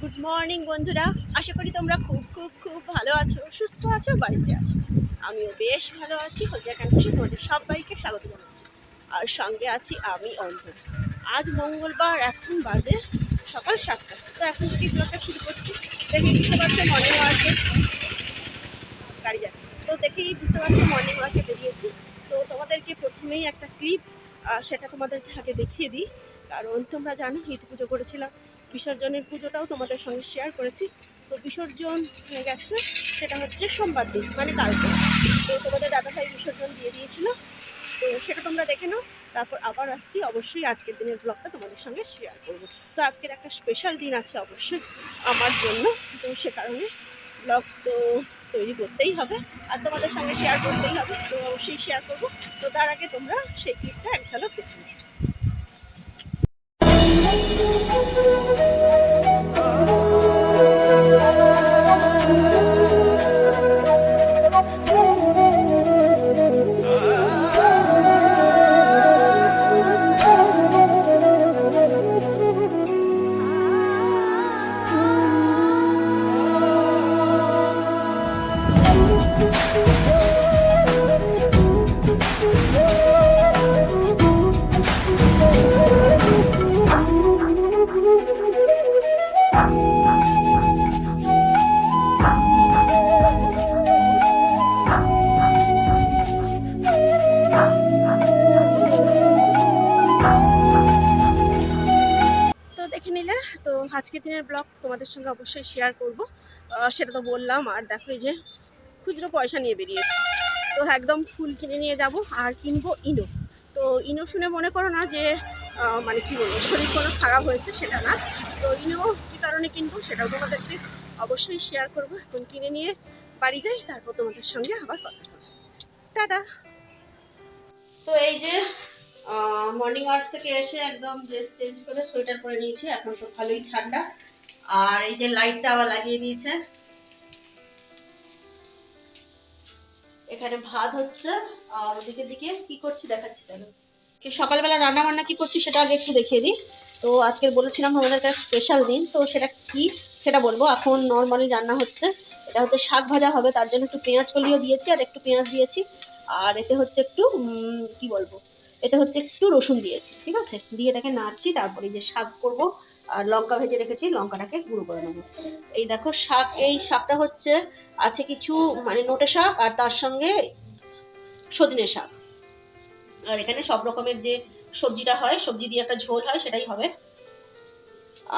Good morning বন্ধুরা। আশা করি তোমরা খুব খুব খুব ভালো আছো, সুস্থ আছো, বাড়িতে আছো। আমিও বেশ ভালো আছি। হলদিয়া ক্যাম্পাসে তোমাদের সবাইকে স্বাগত জানাচ্ছি। আর সঙ্গে আছি আমি, অন্ধ। আজ মঙ্গলবার, এখন বাজে সকাল সাতটা। তো এখন থেকে ব্লগটা শুরু করছি। দেখে বুঝতে পারছ, মর্নিং ওয়ার্কে গাড়ি যাচ্ছে। তো দেখেই বুঝতে পারছ, মর্নিং ওয়ার্কে বেরিয়েছি। তো তোমাদেরকে প্রথমেই একটা ক্লিপ সেটা তোমাদেরকে আগে দেখিয়ে দিই। কারণ তোমরা জানো ঈদ পুজো করেছিলাম। বিসর্জনের পুজোটাও তোমাদের সঙ্গে শেয়ার করেছি। তো বিসর্জন হয়ে গেছে, সেটা হচ্ছে সোমবার দিন মানে কালকে। তো তোমাদের দাদাভাই বিসর্জন দিয়ে দিয়েছিল। তো সেটা তোমরা দেখে নাও। তারপর আবার আসছি, অবশ্যই আজকের দিনের ব্লগটা তোমাদের সঙ্গে শেয়ার করব। তো আজকের একটা স্পেশাল দিন আছে অবশ্যই আমার জন্য। তো সে কারণে ব্লগ তো তৈরি করতেই হবে আর তোমাদের সঙ্গে শেয়ার করতেই হবে, তো অবশ্যই শেয়ার করব। তো তার আগে তোমরা সেই ক্লিপটা এক ঝালক দেখে নাও। তো আজকের দিনের ব্লগ তোমাদের সঙ্গে অবশ্যই শেয়ার করব। সেটা তো বললাম, আর দেখো এই যে খুচরো পয়সা নিয়ে বেরিয়েছি। তো একদম ফুল কিনে নিয়ে যাব আর কিনবো ইনো। তো ইনো শুনে মনে করো না যে মানে কি বলব, শরীর কোনো খারাপ হয়েছে সেটা না। তো ইনো কী কারণে কিনবো সেটাও তোমাদেরকে অবশ্যই শেয়ার করব। এখন কিনে নিয়ে বাড়ি যাই, তারপর তোমাদের সঙ্গে আবার কথা হবে। টাটা! তো এই যে মর্নিং ওয়াক থেকে এসে একদম ড্রেস চেঞ্জ করে সোয়েটার পরে নিয়েছি, এখন তো ভালোই ঠান্ডা। আর এই যে লাইটটা আবার লাগিয়ে দিয়েছে। এখানে ভাত হচ্ছে, আর ওদিকে দিকে কি করছি দেখাচ্ছি চলো সকালবেলা রান্না বান্না কি করছি সেটা আগে একটু দেখিয়ে দিই। তো আজকে বলেছিলাম আমাদের একটা স্পেশাল দিন, তো সেটা কি সেটা বলব। এখন নর্মালি রান্না হচ্ছে, এটা হচ্ছে শাক ভাজা হবে, তার জন্য একটু পেঁয়াজ কলিও দিয়েছি, আর একটু পেঁয়াজ দিয়েছি। আর এতে হচ্ছে একটু কি বলব? এটা হচ্ছে একটু রসুন দিয়েছি, ঠিক আছে? দিয়ে এটাকে নাড়ছি, তারপরে যে শাক করব, আর লঙ্কা ভেজে রেখেছি, লঙ্কাটাকে গুঁড়ো করে নেব। এই দেখো শাক, এই শাকটা হচ্ছে, আছে কিছু মানে নোটে শাক, আর তার সঙ্গে সজনে শাক। আর এখানে সব রকমের যে সবজিটা হয়, সবজি দিয়ে একটা ঝোল হয়, সেটাই হবে।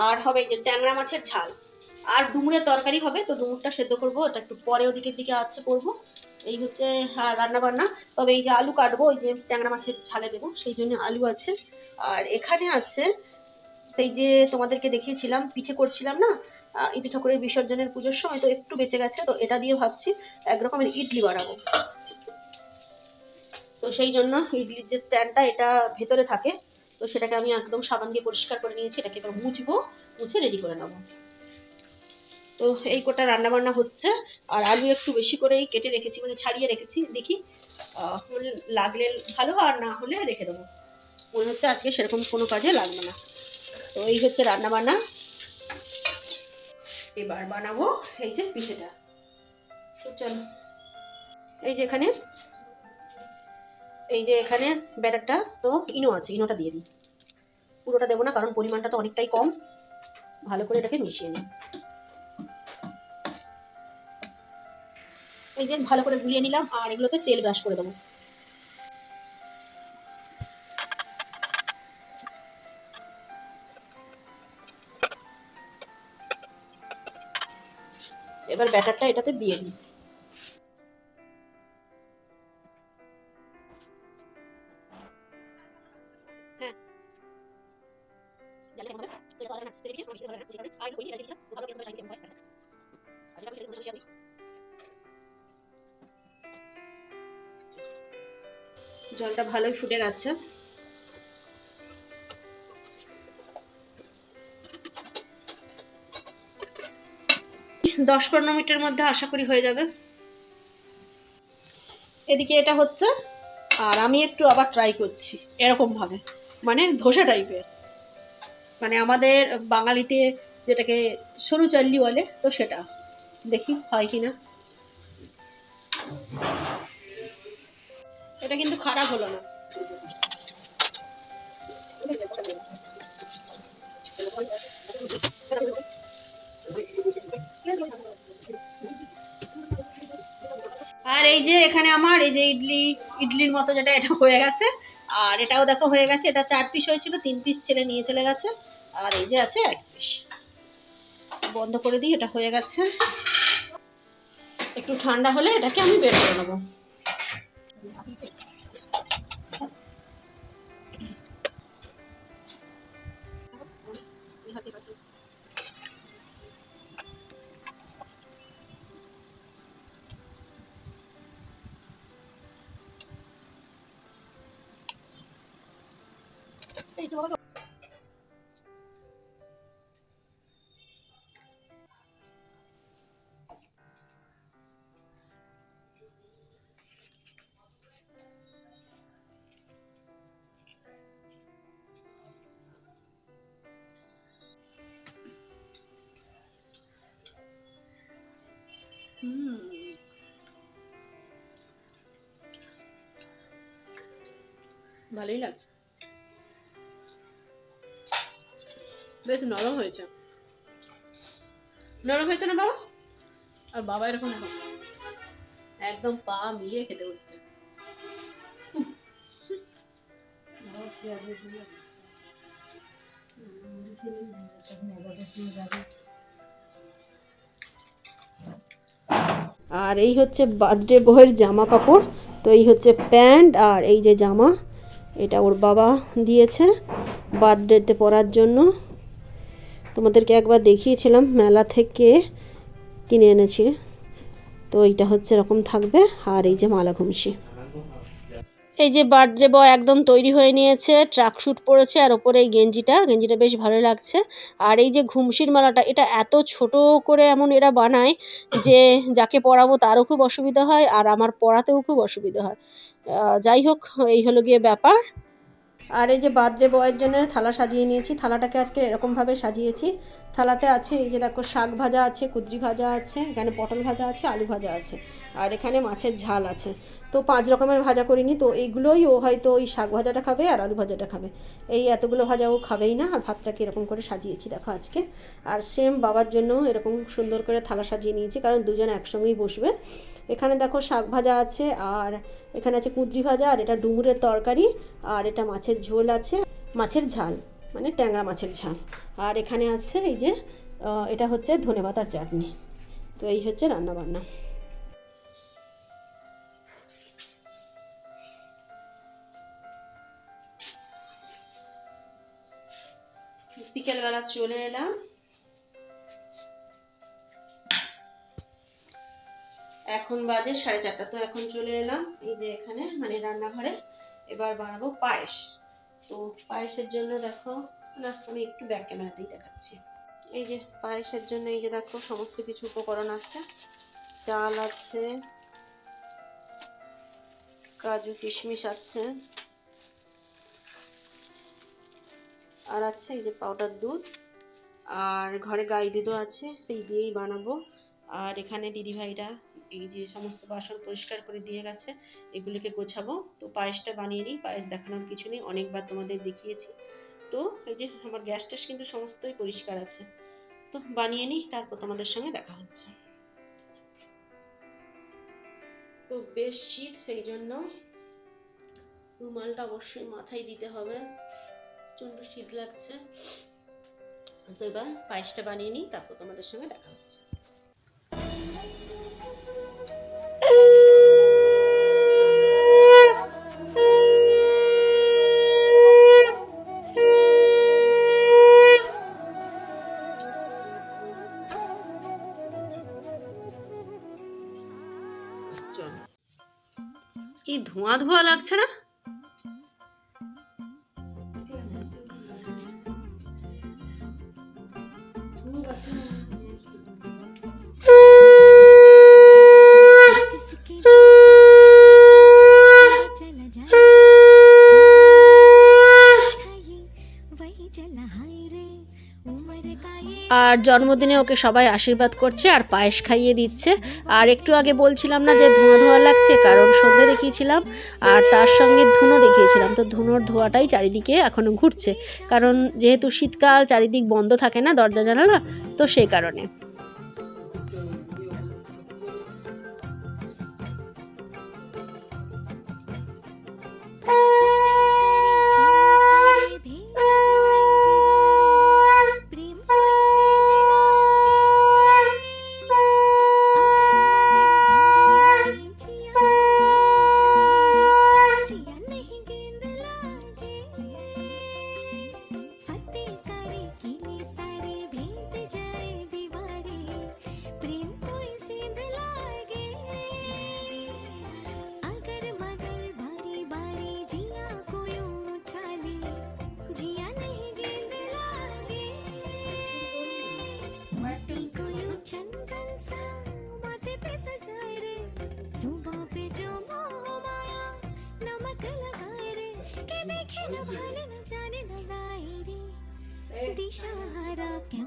আর হবে যে ট্যাংরা মাছের ঝাল। আর ডুমুরের তরকারি হবে, তো ডুমুরটা সেদ্ধ করব ওটা একটু পরে ওদিকের দিকে আছে করব। এই হচ্ছে হ্যাঁ রান্না বান্না তবে এই যে আলু কাটবো, ওই যে ট্যাংরা মাছের ঝালে দেবো, সেই জন্য আলু আছে। আর এখানে আছে, সেই যে তোমাদেরকে দেখিয়েছিলাম, পিঠে করছিলাম না ইতি ঠাকুরের বিসর্জনের পুজোর সময়, তো একটু বেঁচে গেছে, তো এটা দিয়ে ভাবছি এক রকমের ইডলি বানাবো। তো সেই জন্য ইডলির যে স্ট্যান্ডটা, এটা ভেতরে থাকে। তো সেটাকে আমি একদম সাবান দিয়ে পরিষ্কার করে নিয়েছি, এটাকে এবার মুছবো, মুছে রেডি করে নেব। তো এই কোটা রান্না বান্না হচ্ছে। আর আলু একটু বেশি করেই কেটে রেখেছি মানে ছাড়িয়ে রেখেছি। দেখি লাগলে ভালো আর না হলে রেখে দেবো। মনে হচ্ছে আজকে সেরকম কোনো কাজে লাগবে না। তো এই হচ্ছে রান্না বান্না এবার বানাবো এই যে পিঠেটা। তো চলো। এই যে এখানে, এই যে এখানে ব্যাটারটা, তো ইনো আছে, ইনোটা দিয়ে দিই। পুরোটা দেবো না, কারণ পরিমাণটা তো অনেকটাই কম। ভালো করে এটাকে মিশিয়ে নিই। এই যে ভালো করে গুলিয়ে নিলাম আর এগুলোতে তেল ব্রাশ করে দেবো। এবার ব্যাটারটা এটাতে দিয়ে দিই। হ্যাঁ। জলটা ভালোই ফুটে গেছে। দশ পনেরো মিনিটের মধ্যে আশা করি হয়ে যাবে। এদিকে এটা হচ্ছে, আর আমি একটু আবার ট্রাই করছি এরকম ভাবে মানে ধোসা টাইপের মানে আমাদের বাঙালিতে যেটাকে সরু চাল্লি বলে, তো সেটা। দেখি হয় কিনা। এটা কিন্তু খারাপ হলো না। আর এই যে এখানে আমার, এই যে ইডলি, ইডলির মতো যেটা, এটা হয়ে গেছে। আর এটাও দেখো হয়ে গেছে, এটা চার পিস হয়েছিল, তিন পিস ছেলে নিয়ে চলে গেছে। আর এই যে আছে এক পিস বন্ধ করে দিই, এটা হয়ে গেছে। একটু ঠান্ডা হলে এটাকে আমি বের করে নেব। হুম ভালোই লাগছে। বেশ নরম হয়েছে। নরম হয়েছে না বাবা? আর বাবা এরকম দেখো একদম পা মিলিয়ে খেতে বসছে। আর এই হচ্ছে বার্থডে বয়ের জামা কাপড়। তো এই হচ্ছে প্যান্ট আর এই যে জামা, এটা ওর বাবা দিয়েছে বার্থডেতে পরার জন্য। তোমাদেরকে একবার দেখিয়েছিলাম, মেলা থেকে কিনে এনেছি। তো এইটা হচ্ছে এরকম থাকবে, আর এই যে মালা ঘুমসি এই যে বার্থডে বয় একদম তৈরি হয়ে নিয়েছে, ট্রাক শুট পরেছে, আর ওপরে এই গেঞ্জিটা গেঞ্জিটা বেশ ভালো লাগছে। আর এই যে ঘুমসির মালাটা, এটা এত ছোট করে এমন এরা বানায় যে যাকে পরাবো তারও খুব অসুবিধা হয়, আর আমার পরাতেও খুব অসুবিধা হয়। যাই হোক, এই হলো গিয়ে ব্যাপার। আর এই যে বার্থডে বয়ের জন্য থালা সাজিয়ে নিয়েছি, থালাটাকে আজকে এরকমভাবে সাজিয়েছি। থালাতে আছে এই যে দেখো শাক ভাজা আছে, কুদ্রি ভাজা আছে, এখানে পটল ভাজা আছে, আলু ভাজা আছে, আর এখানে মাছের ঝাল আছে। তো পাঁচ রকমের ভাজা করিনি, তো এইগুলোই ও হয়তো ওই শাক ভাজাটা খাবে আর আলু ভাজাটা খাবে। এই এতগুলো ভাজা ও খাবেই না, আর ভাতটাকে এরকম করে সাজিয়েছি দেখো আজকে। আর সেম বাবার জন্য এরকম সুন্দর করে থালা সাজিয়ে নিয়েছি, কারণ দুজন একসঙ্গেই বসবে। এখানে দেখো শাক ভাজা আছে, আর এখানে আছে কুদ্রি ভাজা, আর এটা ডুমুরের তরকারি, আর এটা মাছের ঝোল আছে। মাছের ঝাল মানে ট্যাংরা মাছের ঝাল। আর এখানে আছে এই যে এটা হচ্ছে ধনেপাতার চাটনি। তো এই হচ্ছে রান্না বিকেলবেলা চলে এলাম। এখন বাজে সাড়ে চারটা, তো এখন চলে এলাম। এই যে এখানে মানে রান্নাঘরে। এবার বানাবো পায়েস। তো পায়েসের জন্য দেখো, না, আমি একটু ব্যাক ক্যামেরাতেই দেখাচ্ছি। এই যে পায়েসের জন্য, এই যে দেখো, সমস্ত কিছু উপকরণ আছে। চাল আছে, কাজু কিশমিশ আছে। আর আছে এই যে পাউডার দুধ, আর ঘরে গাই দুধও আছে, সেই দিয়েই বানাবো। আর এখানে দিদিভাইরা এই যে সমস্ত বাসন পরিষ্কার করে দিয়ে গেছে, এগুলিকে গোছাবো। তো পায়েসটা বানিয়ে নিই, পায়েস দেখানোর কিছু নেই, অনেকবার তোমাদের দেখিয়েছি। তো এই যে আমার গ্যাস ট্যাস কিন্তু সমস্তই পরিষ্কার আছে। তো বানিয়ে নিই, তারপর তোমাদের সঙ্গে দেখা হচ্ছে। তো বেশ শীত সেই জন্য রুমালটা অবশ্যই মাথায় দিতে হবে। প্রচণ্ড শীত লাগছে। তো এবার পায়েসটা বানিয়ে নিই, তারপর তোমাদের সঙ্গে দেখা হচ্ছে। কি ধোঁয়া ধোঁয়া লাগছে না? আর জন্মদিনে ওকে সবাই আশীর্বাদ করছে আর পায়েস খাইয়ে দিচ্ছে। আর একটু আগে বলছিলাম না যে ধোঁয়া ধোঁয়া লাগছে, কারণ সন্ধে দেখিয়েছিলাম আর তার সঙ্গে ধুনো দেখিয়েছিলাম। তো ধুনোর ধোঁয়াটাই চারিদিকে এখনও ঘুরছে। কারণ যেহেতু শীতকাল, চারিদিক বন্ধ থাকে না দরজা জানালা, তো সেই কারণে। जुबा पे जमा हो माया नमक लगाए रे के देखे न भाले न जाने न लाए रे। दिशा हारा क्या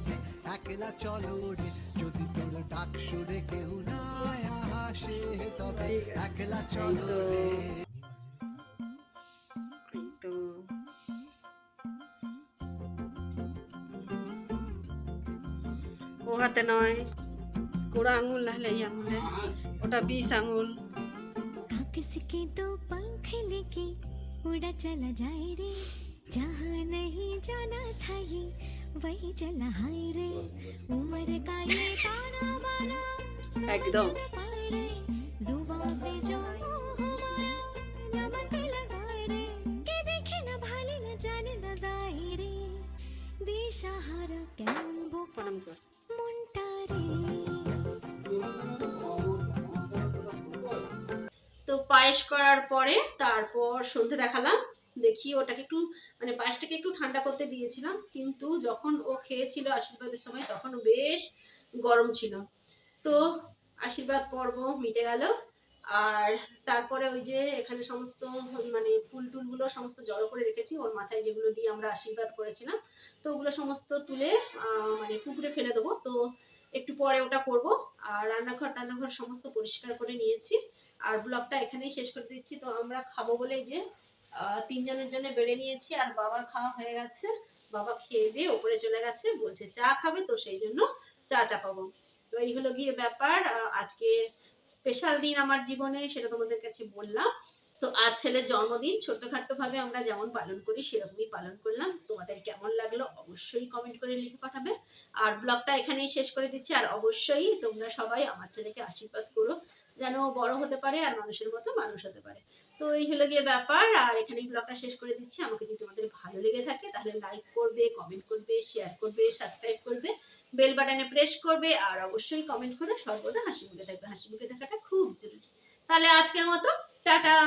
তবে একলা চলো রে যদি তোর ডাক শুনে কেউ না আসে তবে একলা চলো রে ও হাতে নয় গোড়া আঙুল নাহলে এই আঙুলে ওটা বিষ আঙুল किसके तो पंख लेके उड़ा चला जाए रे जहाँ नहीं जाना था ये వైజల রে তো পায়েস করার পরে তারপর সন্ধে দেখালাম। দেখি ওটাকে একটু মানে পায়েসটাকে একটু ঠান্ডা করতে দিয়েছিলাম। কিন্তু যখন ও খেয়েছিল আশীর্বাদের সময়, তখন বেশ গরম ছিল। তো আশীর্বাদ পর্ব মিটে গেল। আর তারপরে ওই যে এখানে সমস্ত মানে ফুল টুলগুলো সমস্ত জড়ো করে রেখেছি। ওর মাথায় যেগুলো দিয়ে আমরা আশীর্বাদ করেছিলাম, তো ওগুলো সমস্ত তুলে মানে পুকুরে ফেলে দেবো। তো একটু পরে ওটা করব। আর রান্নাঘর, টান্নাঘর সমস্ত পরিষ্কার করে নিয়েছি। আর ব্লগটা এখানেই শেষ করে দিচ্ছি। তো আমরা খাব বলে যে তিনজনের জন্য বেড়ে নিয়েছি আর বাবার খাওয়া হয়ে গেছে। বাবা খেয়ে দিয়ে ওপরে চলে গেছে, বলছে, চা খাবে তো, সেই জন্য চা চাপাবো। তো এই হলো গিয়ে ব্যাপার। আজকে স্পেশাল দিন আমার জীবনে, সেটা তোমাদের কাছে বললাম। তো আজ ছেলের জন্মদিন ছোট্টখাট্টো ভাবে আমরা যেমন পালন করি, সেরকমই পালন করলাম। তোমাদের কেমন লাগল অবশ্যই কমেন্ট করে লিখে পাঠাবে। আর ব্লগটা এখানেই শেষ করে দিচ্ছি। আর অবশ্যই তোমরা সবাই আমার ছেলেকে আশীর্বাদ করো, যেন বড় হতে পারে আর মানুষের মতো মানুষ হতে পারে। তো এই হলো গিয়ে ব্যাপার। আর এখানেই ব্লগটা শেষ করে দিচ্ছি। আমাকে যদি তোমাদের ভালো লেগে থাকে, তাহলে লাইক করবে কমেন্ট করবে শেয়ার করবে সাবস্ক্রাইব করবে বেল বাটনে প্রেস করবে, আর অবশ্যই কমেন্ট করে সর্বদা হাসি মুখে থাকবে। হাসি মুখে থাকাটা খুব জরুরি। তাহলে আজকের মতো, টাটা!